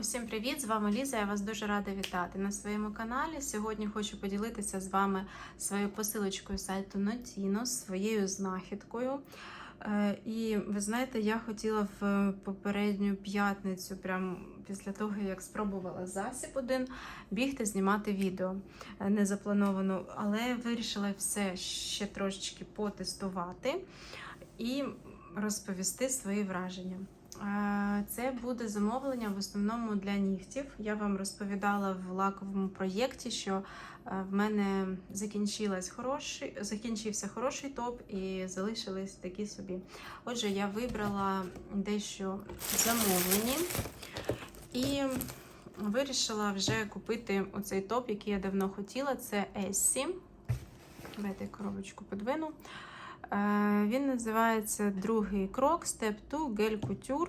Усім привіт! З вами Ліза. Я вас дуже рада вітати на своєму каналі. Сьогодні хочу поділитися з вами своєю посилочкою сайту Notino, своєю знахідкою. Е, І ви знаєте, я хотіла в попередню п'ятницю, прямо після того, як спробувала засіб один, бігти знімати відео Е, не заплановано, але вирішила все ще трошечки потестувати і розповісти свої враження. Це буде замовлення в основному для нігтів. Я вам розповідала в лаковому проєкті, що е, в мене закінчилась хороший, закінчився хороший топ і залишились такі собі. Отже, я вибрала дещо замовлені і вирішила вже купити оцей топ, який я давно хотіла. Це Essy. Давайте коробочку подвину. Е, Він називається другий крок, Step 2 Gel Couture.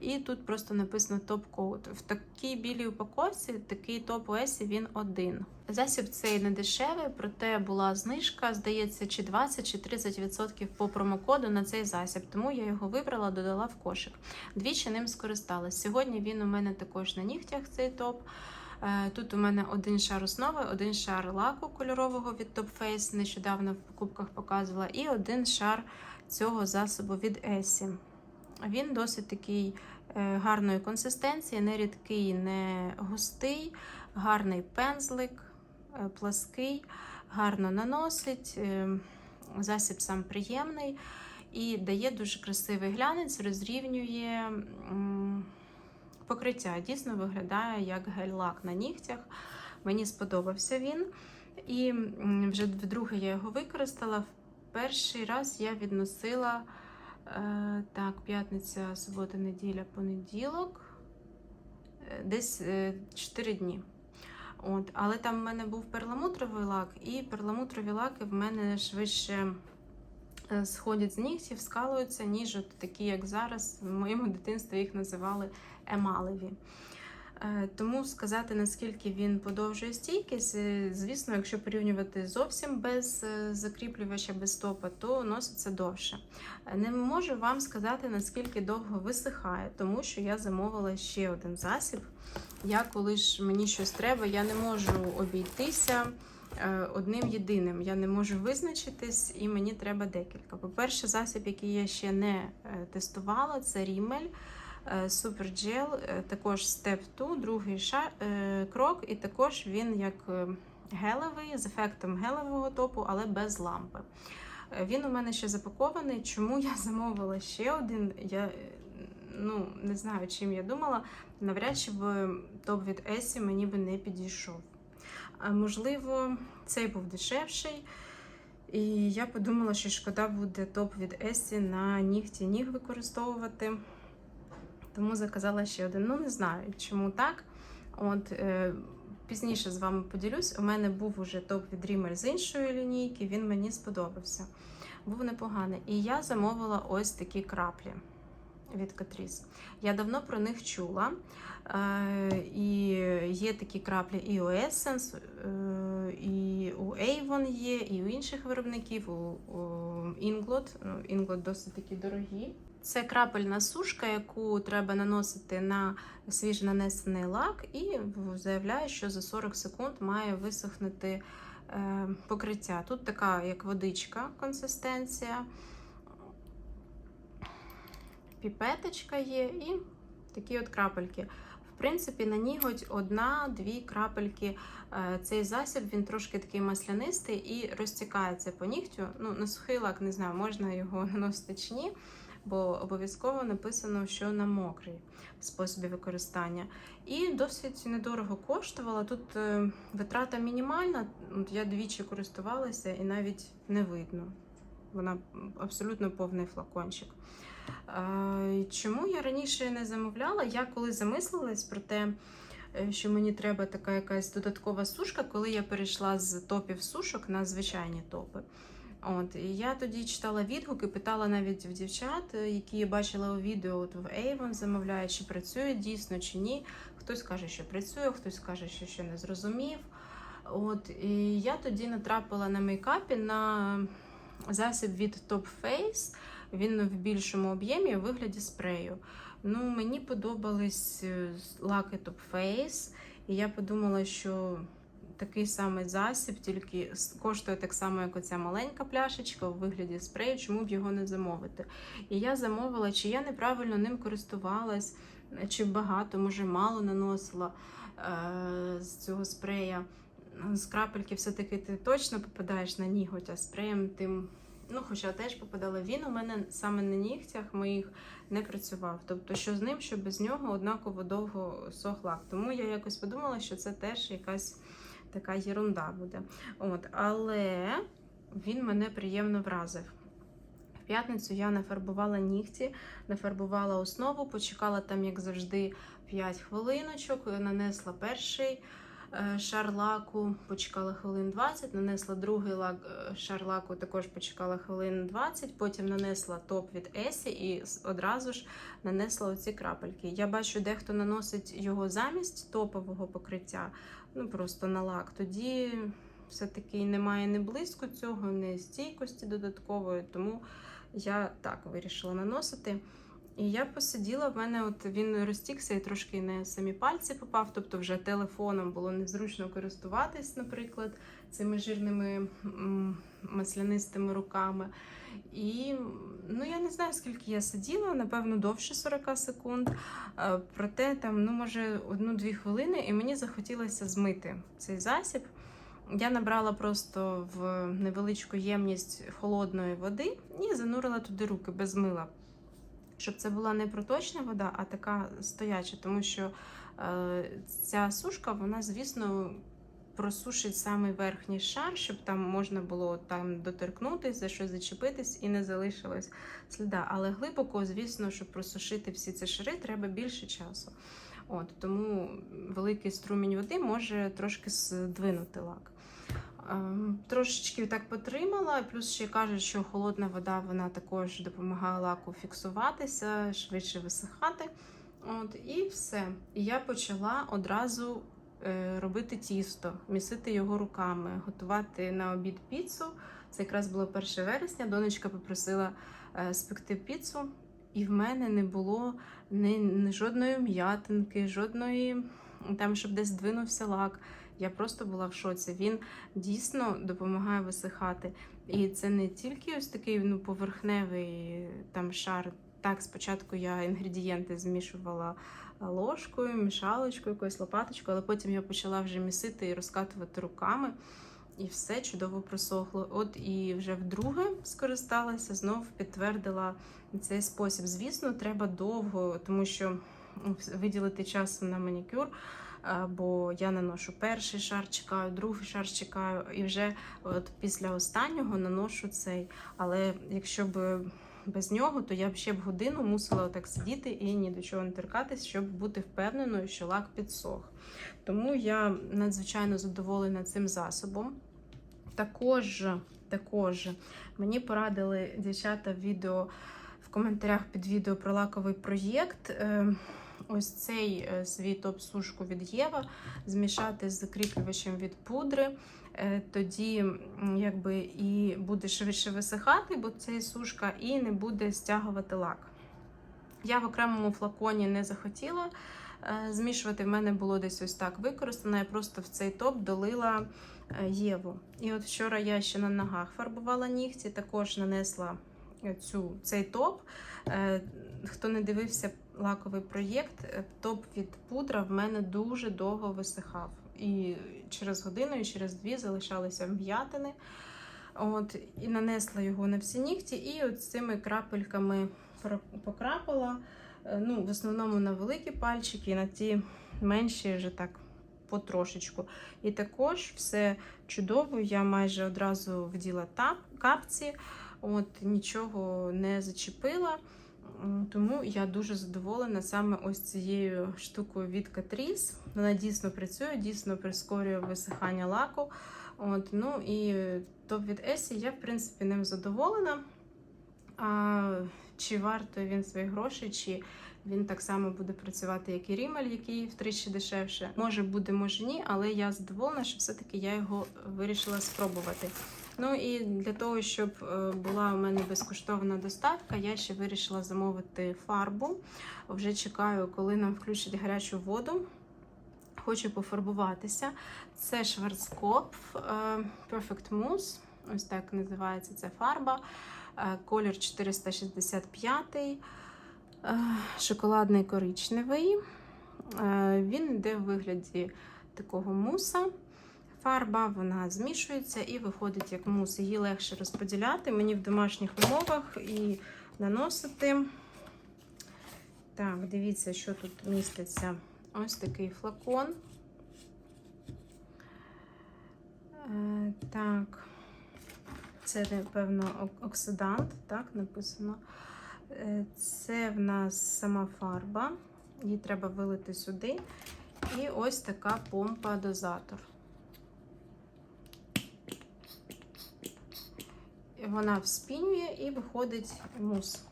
І тут просто написано топ коут. В такій білій упаковці такий топ у Есі він один. Засіб цей не дешевий, проте була знижка, здається, чи 20 чи 30% по промокоду на цей засіб. Тому я його вибрала, додала в кошик. Двічі ним скористалась. Сьогодні він у мене також на нігтях цей топ. Е, Тут у мене один шар основи, один шар лаку кольорового від Top Face, нещодавно в покупках показувала, і один шар цього засобу від Essie. Він досить такий е, гарної консистенції, не рідкий, не густий, гарний пензлик, е, плаский, гарно наносить. Засіб сам приємний і дає дуже красивий глянець, розрівнює. Покриття дійсно виглядає як гель-лак на нігтях. Мені сподобався він. І вже вдруге я його використала. В перший раз я відносила е, так, п'ятниця, субота, неділя, понеділок, е, десь е, 4 дні. От, але там в мене був перламутровий лак, і перламутрові лаки в мене швидше е, сходять з нігтів, скалуються, ніж от такі, як зараз. В моєму дитинстві їх називали емалеві. Е, Тому сказати, наскільки він подовжує стійкість, е, звісно, якщо порівнювати зовсім без е, закріплювача, без топа, то носиться довше. Е, Не можу вам сказати, наскільки довго висихає, тому що я замовила ще один засіб. Я, коли ж мені щось треба, я не можу обійтися е, одним єдиним. Я не можу визначитись, і мені треба декілька. По-перше, засіб, який я ще не е, тестувала, це рімель. Е, е, також Step 2, другий ша, е, крок, і також він як е, гелевий, з ефектом гелевого топу, але без лампи. Е, Він у мене ще запакований. Чому я замовила ще один? Я е, ну, не знаю, чим я думала. Навряд чи б топ від Есі мені би не підійшов. Можливо, цей був дешевший. І я подумала, що шкода буде топ від Есі на нігті ніг використовувати. Тому заказала ще один. Ну, не знаю, чому так. От, е, пізніше з вами поділюсь. У мене був уже топ від Rimmel з іншої лінійки, він мені сподобався. Був непоганий. І я замовила ось такі краплі від Catrice. Я давно про них чула. Е, і є такі краплі і у Essence, е, і у Avon є, і у інших виробників, у, Inglot. Ну, Inglot досить такі дорогі. Це крапельна сушка, яку треба наносити на свіжонанесений лак, і заявляє, що за 40 секунд має висохнути е, покриття. Тут така, як водичка, консистенція, піпеточка є і такі от крапельки. В принципі, на ніготь одна-дві крапельки. Е, Цей засіб він трошки такий маслянистий і розтікається по нігтю. Ну, на сухий лак не знаю, можна його наносити чи ні бо обов'язково написано, що на мокрий спосіб використання. І досить недорого коштувала. Тут е, витрата мінімальна. Я двічі користувалася і навіть не видно. Вона абсолютно повний флакончик. Е, Чому я раніше не замовляла? Я коли замислилась про те, е, що мені треба така якась додаткова сушка, коли я перейшла з топів сушок на звичайні топи. От, і я тоді читала відгуки, питала навіть в дівчат, е, які я бачила у відео от в Avon замовляють, чи працює дійсно, чи ні. Хтось каже, що працює, хтось каже, що ще не зрозумів. От, і я тоді натрапила на мейкапі на засіб від Top Face. Він в більшому об'ємі у вигляді спрею. Ну, мені подобались е, лаки Top Face, і я подумала, що такий самий засіб, тільки коштує так само, як оця маленька пляшечка у вигляді спрею, чому б його не замовити. І я замовила, чи я неправильно ним користувалась, чи багато, може, мало наносила е- з цього спрея. З крапельки все-таки ти точно попадаєш на ніготь, а спреєм тим. Ну, хоча теж попадала він у мене саме на нігтях моїх не працював. Тобто, що з ним, що без нього однаково довго сох. Тому я якось подумала, що це теж якась така єрунда буде. От, але він мене приємно вразив. В п'ятницю я нафарбувала нігті, нафарбувала основу, почекала там, як завжди, 5 хвилиночок, нанесла перший шар лаку, почекала хвилин 20, нанесла другий лак, е, шар лаку, також почекала хвилин 20, потім нанесла топ від Есі і одразу ж нанесла оці крапельки. Я бачу, дехто наносить його замість топового покриття, ну просто на лак. Тоді все-таки немає не близько цього, не стійкості додаткової, тому я так вирішила наносити. І я посиділа, в мене от він розтікся і трошки на самі пальці попав, тобто вже телефоном було незручно користуватись, наприклад, цими жирними маслянистими руками. І ну я не знаю, скільки я сиділа, напевно, довше 40 секунд. Е, Проте там, ну, може, одну-дві хвилини, і мені захотілося змити цей засіб. Я набрала просто в невеличку ємність холодної води і занурила туди руки без мила. Щоб це була не проточна вода, а така стояча, тому що е, ця сушка, вона, звісно, просушить самий верхній шар, щоб там можна було там доторкнутися, за щось зачепитись і не залишилось сліда. Але глибоко, звісно, щоб просушити всі ці шари, треба більше часу. От, тому великий струмінь води може трошки здвинути лак. Ем, Трошечки так потримала, плюс ще кажуть, що холодна вода вона також допомагає лаку фіксуватися, швидше висихати. От, і все. І я почала одразу е, робити тісто, місити його руками, готувати на обід піцу. Це якраз було 1 вересня. Донечка попросила е, спекти піцу, і в мене не було ні, жодної м'ятинки, жодної там, щоб десь здвинувся лак. Я просто була в шоці. Він дійсно допомагає висихати. І це не тільки ось такий ну, поверхневий там шар. Так, спочатку я інгредієнти змішувала ложкою, мішалочкою, якоюсь лопаточкою, але потім я почала вже місити і розкатувати руками. І все чудово просохло. От і вже вдруге скористалася, знов підтвердила цей спосіб. Звісно, треба довго, тому що ну, виділити час на манікюр. Бо я наношу перший шар, чекаю, другий шар чекаю, і вже от після останнього наношу цей. Але якщо б без нього, то я б ще б годину мусила отак сидіти і ні до чого не торкатись, щоб бути впевненою, що лак підсох. Тому я надзвичайно задоволена цим засобом. Також, також мені порадили дівчата відео в коментарях під відео про лаковий проєкт. Ось цей е, свій топ-сушку від Єва змішати з закріплювачем від пудри. Е, Тоді якби і буде швидше висихати, бо цей сушка, і не буде стягувати лак. Я в окремому флаконі не захотіла е, змішувати. В мене було десь ось так використано. Я просто в цей топ долила Єву. І от вчора я ще на ногах фарбувала нігті, також нанесла цю, цей топ. Хто не дивився лаковий проєкт, е, топ від пудра в мене дуже довго висихав. І через годину, і через дві залишалися вм'ятини. От, і нанесла його на всі нігті, і от цими крапельками покрапала. Е, Ну, в основному на великі пальчики, і на ті менші вже так потрошечку. І також все чудово. Я майже одразу вділа капці, от, нічого не зачепила. Тому я дуже задоволена саме ось цією штукою від Catrice. Вона дійсно працює, дійсно прискорює висихання лаку. От, ну і топ від Есі я, в принципі, ним задоволена. А, чи вартує він своїх грошей, чи він так само буде працювати, як і Рімель, який втричі дешевше. Може буде, може ні, але я задоволена, що все-таки я його вирішила спробувати. Ну і для того, щоб е, була у мене безкоштовна доставка, я ще вирішила замовити фарбу. Вже чекаю, коли нам включать гарячу воду. Хочу пофарбуватися. Це Шварцкопф е, Perfect Mousse. Ось так називається ця фарба. Е, Колір 465, е, шоколадний коричневий. Він йде в вигляді такого муса. Фарба вона змішується і виходить як мус. Її легше розподіляти мені в домашніх умовах і наносити. Так, дивіться, що тут міститься. Ось такий флакон. Е, так, це, напевно, оксидант, так, написано. Е, Це в нас сама фарба. Її треба вилити сюди. І ось така помпа-дозатор. Вона вспінює і виходить мус.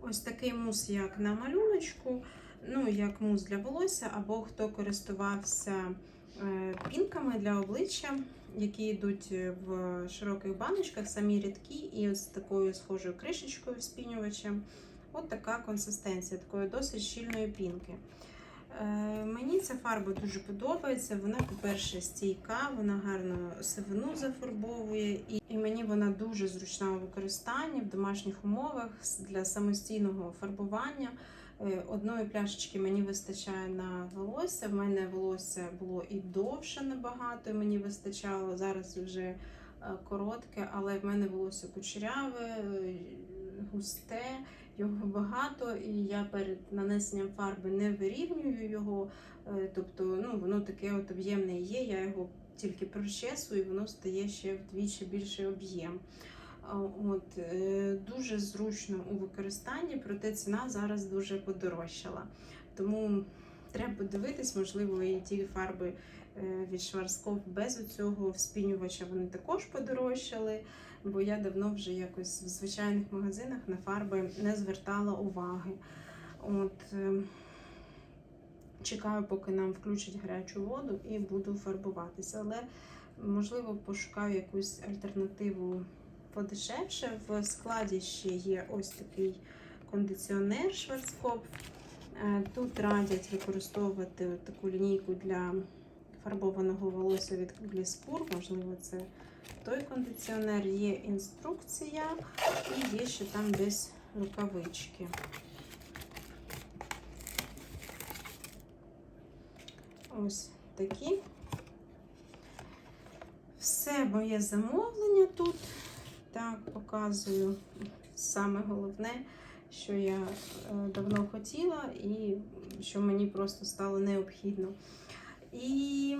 Ось такий мус, як на малюночку, ну, як мус для волосся, або хто користувався е, пінками для обличчя, які йдуть в широких баночках, самі рідкі, і ось такою схожою кришечкою вспінювачем. От така консистенція, такої досить щільної пінки. Е, Мені ця фарба дуже подобається. Вона, по-перше, стійка, вона гарно сивину зафарбовує, і, мені вона дуже зручна у використанні в домашніх умовах для самостійного фарбування. Е, Одної пляшечки мені вистачає на волосся. В мене волосся було і довше набагато, і мені вистачало. Зараз вже е, коротке, але в мене волосся кучеряве, густе його багато, і я перед нанесенням фарби не вирівнюю його. Е, Тобто, ну воно таке от об'ємне є. Я його тільки прочесую, і воно стає ще вдвічі більший об'єм. От е, дуже зручно у використанні, проте ціна зараз дуже подорожчала. Тому треба дивитись, можливо, і ті фарби від Schwarzkopf без цього вспінювача вони також подорожчали бо я давно вже якось в звичайних магазинах на фарби не звертала уваги. От, е, Чекаю, поки нам включать гарячу воду і буду фарбуватися. Але, можливо, пошукаю якусь альтернативу подешевше. В складі ще є ось такий кондиціонер Schwarzkopf. Е, Тут радять використовувати таку лінійку для фарбованого волосся від Гліспур. Можливо, це той кондиціонер є інструкція і є ще там десь рукавички. Ось такі. Все моє замовлення тут. Так, показую саме головне, що я е, давно хотіла, і що мені просто стало необхідно. І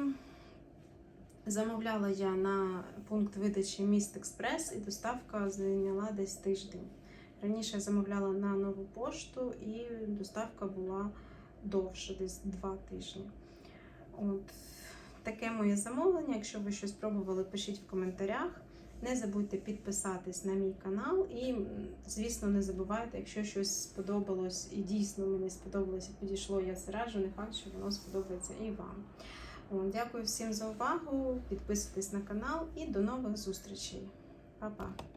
Замовляла я на пункт видачі Міст Експрес, і доставка зайняла десь тиждень. Раніше я замовляла на нову пошту, і доставка була довше, десь два тижні. От таке моє замовлення. Якщо ви щось пробували, пишіть в коментарях. Не забудьте підписатись на мій канал. І, звісно, не забувайте, якщо щось сподобалось і дійсно мені сподобалось і підійшло, я зараджу, не факт, що воно сподобається і вам. Дякую всім за увагу. Підписуйтесь на канал і до нових зустрічей. Па-па!